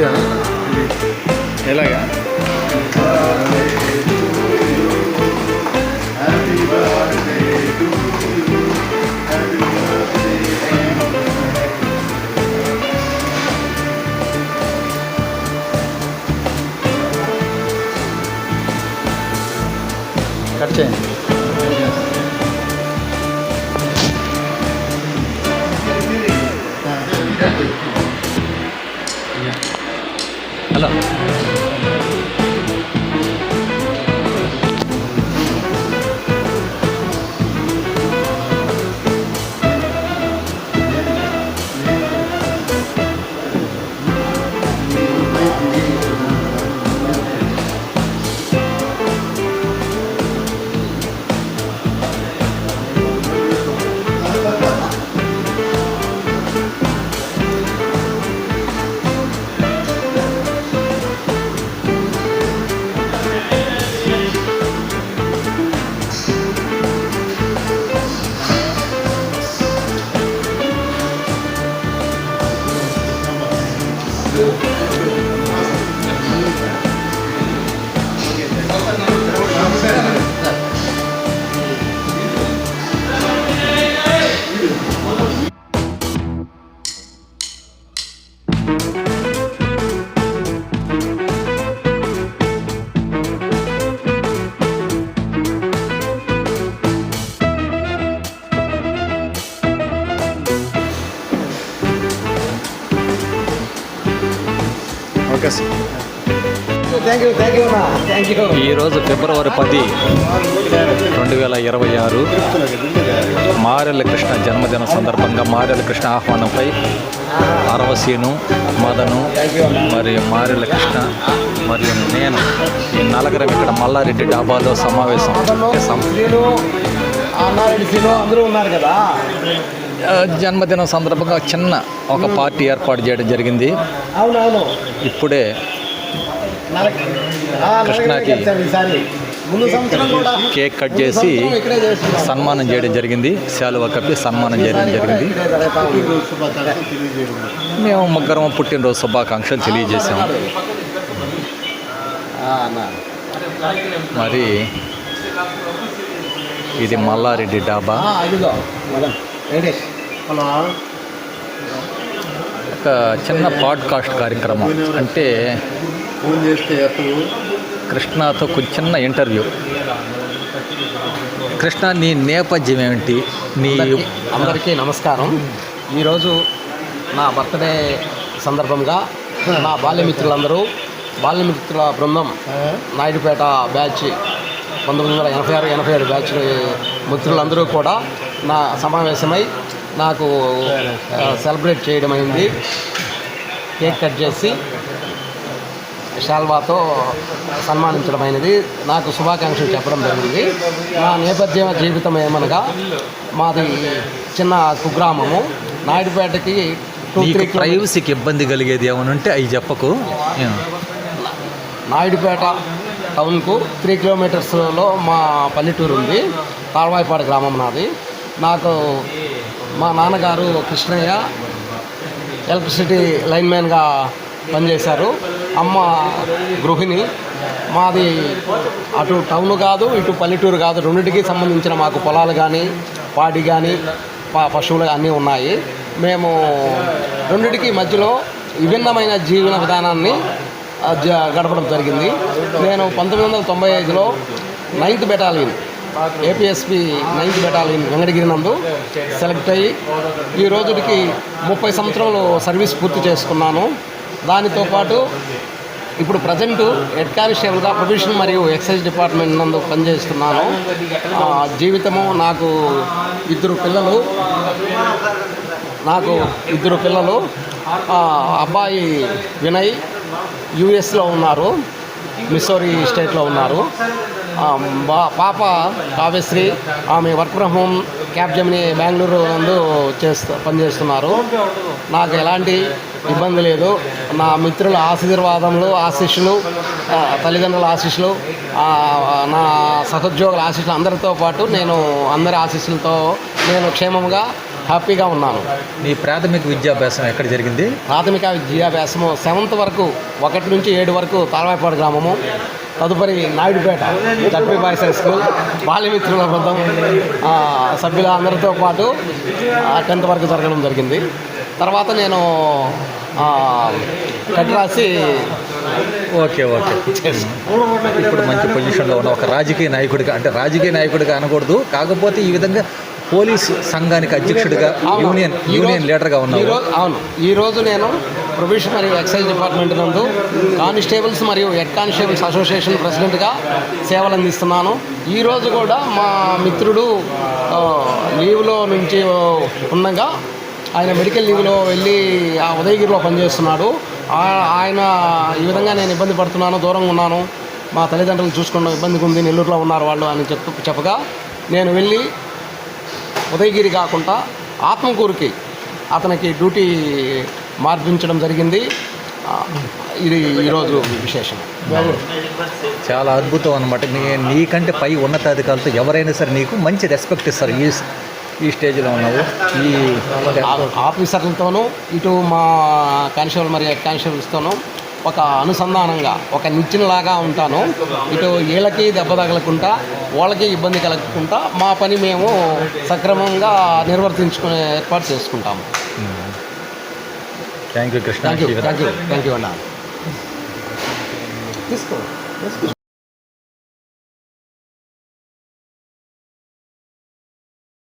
진짜 엘라야? 花 you ఈరోజు ఫిబ్రవరి పది రెండు వేల ఇరవై ఆరు మారెల కృష్ణ జన్మదిన సందర్భంగా మారెల కృష్ణ ఆహ్వానంపై అరవసీను మదను మరియు మారెల కృష్ణ మరియు నేను ఈ నలగరం ఇక్కడ మల్లారెడ్డి డాబాలో సమావేశం అందరూ ఉన్నారు కదా. జన్మదినం సందర్భంగా చిన్న ఒక పార్టీ ఏర్పాటు చేయడం జరిగింది ఇప్పుడే కృష్ణకి కేక్ కట్ చేసి. సన్మానం చేయడం జరిగింది శాలువా కప్పి సన్మానం చేయడం జరిగింది. మేము ముగ్గురం పుట్టినరోజు శుభాకాంక్షలు అన్న. మరి ఇది మల్లారెడ్డి డాబా ఒక చిన్న పాడ్కాస్ట్ కార్యక్రమం. అంటే ఫోన్ చేస్తే అసలు కృష్ణతో కొంచెం చిన్న ఇంటర్వ్యూ కృష్ణ నీ నేపథ్యం ఏమిటి? నీ అందరికీ- అందరికీ నమస్కారం. ఈరోజు నా బర్త్డే సందర్భంగా నా బాల్యమిత్రులందరూ బాల్యమిత్రుల బృందం నాయుడుపేట బ్యాచ్ పంతొమ్మిది వందల ఎనభై ఆరు ఎనభై ఏడు బ్యాచ్ మిత్రులందరూ కూడా నా సమావేశమై నాకు సెలబ్రేట్ చేయడం అయింది. కేక్ కట్ చేసి శాల్వాతో సన్మానించడమైనది నాకు శుభాకాంక్షలు చెప్పడం జరిగింది. నా నేపథ్య జీవితం ఏమనగా మాది చిన్న కుగ్రామము. నాయుడుపేటకి ప్రైవసీకి ఇబ్బంది కలిగేది ఏమైనా ఉంటే అవి చెప్పకు? నాయుడుపేట టౌన్కు త్రీ కిలోమీటర్స్లో మా పల్లెటూరు ఉంది. తాళ్వాయిపాడు గ్రామం నాది. నాకు మా నాన్నగారు కృష్ణయ్య ఎలక్ట్రిసిటీ లైన్మ్యాన్గా పనిచేశారు. అమ్మ గృహిణి. మాది అటు టౌన్ కాదు ఇటు పల్లెటూరు కాదు. రెండింటికి సంబంధించిన మాకు పొలాలు కానీ పాడి కానీ ప పశువులు అన్నీ ఉన్నాయి. మేము రెండింటికి మధ్యలో విభిన్నమైన జీవన విధానాన్ని గడపడం జరిగింది. నేను పంతొమ్మిది వందల తొంభై ఐదులో ninth battalion APSP ninth battalion Venkatagiri నందు సెలెక్ట్ అయ్యి ఈ రోజుకి ముప్పై సంవత్సరాలు సర్వీస్ పూర్తి చేసుకున్నాను. దానితో పాటు ఇప్పుడు ప్రజెంట్ హెడ్ కానిస్టేబుల్గా ప్రొఫెషన్ మరియు ఎక్సైజ్ డిపార్ట్మెంట్ నందు పనిచేస్తున్నాను. జీవితము నాకు ఇద్దరు పిల్లలు. నాకు ఇద్దరు పిల్లలు. అబ్బాయి వినయ్ యుఎస్లో ఉన్నారు. మిస్సోరీ స్టేట్లో ఉన్నారు. పాప కావ్యశ్రీ ఆమె వర్క్ ఫ్రమ్ హోమ్ క్యాబ్ జమిని బెంగళూరు నందు చేస్తూ పనిచేస్తున్నారు. నాకు ఎలాంటి ఇబ్బంది లేదు. నా మిత్రుల ఆశీర్వాదములు ఆశీస్సులు తల్లిదండ్రుల ఆశీస్సులు నా సహోద్యోగుల ఆశీస్సులు అందరితో పాటు నేను అందరి ఆశీస్సులతో నేను క్షేమంగా హ్యాపీగా ఉన్నాను. నీ ప్రాథమిక విద్యాభ్యాసం ఎక్కడ జరిగింది? ప్రాథమిక విద్యాభ్యాసము సెవెంత్ వరకు ఒకటి నుంచి ఏడు వరకు తాళవాయిపాడు గ్రామము. తదుపరి Naidupeta ZP boys high school బాల్యమిత్రుల బృందం సభ్యుల అందరితో పాటు టెన్త్ వరకు జరగడం జరిగింది. తర్వాత నేను కట్ రాసి ఓకే ఓకే. ఇప్పుడు మంచి పొజిషన్లో ఉన్న ఒక రాజకీయ నాయకుడిగా అంటే రాజకీయ నాయకుడిగా అనకూడదు. కాకపోతే ఈ విధంగా పోలీస్ సంఘానికి అధ్యక్షుడిగా. యూనియన్ యూనియన్ లీడర్గా రోజు అవును. ఈ రోజు నేను ప్రొబేషన్ మరియు ఎక్సైజ్ డిపార్ట్మెంట్ నందు కానిస్టేబుల్స్ మరియు హెడ్ కానిస్టేబుల్స్ అసోసియేషన్ ప్రెసిడెంట్గా సేవలు అందిస్తున్నాను. ఈ రోజు కూడా మా మిత్రుడు లీవ్లో నుంచి ఉండగా ఆయన మెడికల్ లీవ్లో వెళ్ళి ఆ ఉదయగిరిలో పనిచేస్తున్నాడు. ఆయన ఈ విధంగా నేను ఇబ్బంది పడుతున్నాను దూరంగా ఉన్నాను. మా తల్లిదండ్రులు చూసుకోవడం ఇబ్బందిగా ఉంది నెల్లూరులో ఉన్నారు వాళ్ళు అని చెప్పు చెప్పగా నేను వెళ్ళి ఉదయగిరి కాకుండా ఆత్మకూరుకి అతనికి డ్యూటీ మార్పించడం జరిగింది. ఇది ఈరోజు విశేషం. చాలా అద్భుతం అనమాట నీ నీకంటే పై ఉన్నతాధికారులతో ఎవరైనా సరే నీకు మంచి రెస్పెక్ట్ ఇస్తారు. ఈ ఈ స్టేజ్లో ఉన్నావు. ఈ ఆఫీసర్లతోనూ ఇటు మా కానిస్టేబుల్ మరియు హెడ్ కానిస్టేబుల్స్తోనూ ఒక అనుసంధానంగా ఒక నిచ్చెనలాగా ఉంటాను. ఇటు వీళ్ళకి దెబ్బ తగలకుండా వాళ్ళకి ఇబ్బంది కలగకుండా మా పని మేము సక్రమంగా నిర్వర్తించుకునే ఏర్పాటు చేసుకుంటాము. Thank you Krishna thank you. Thank you thank you అన్న. తీసుకో.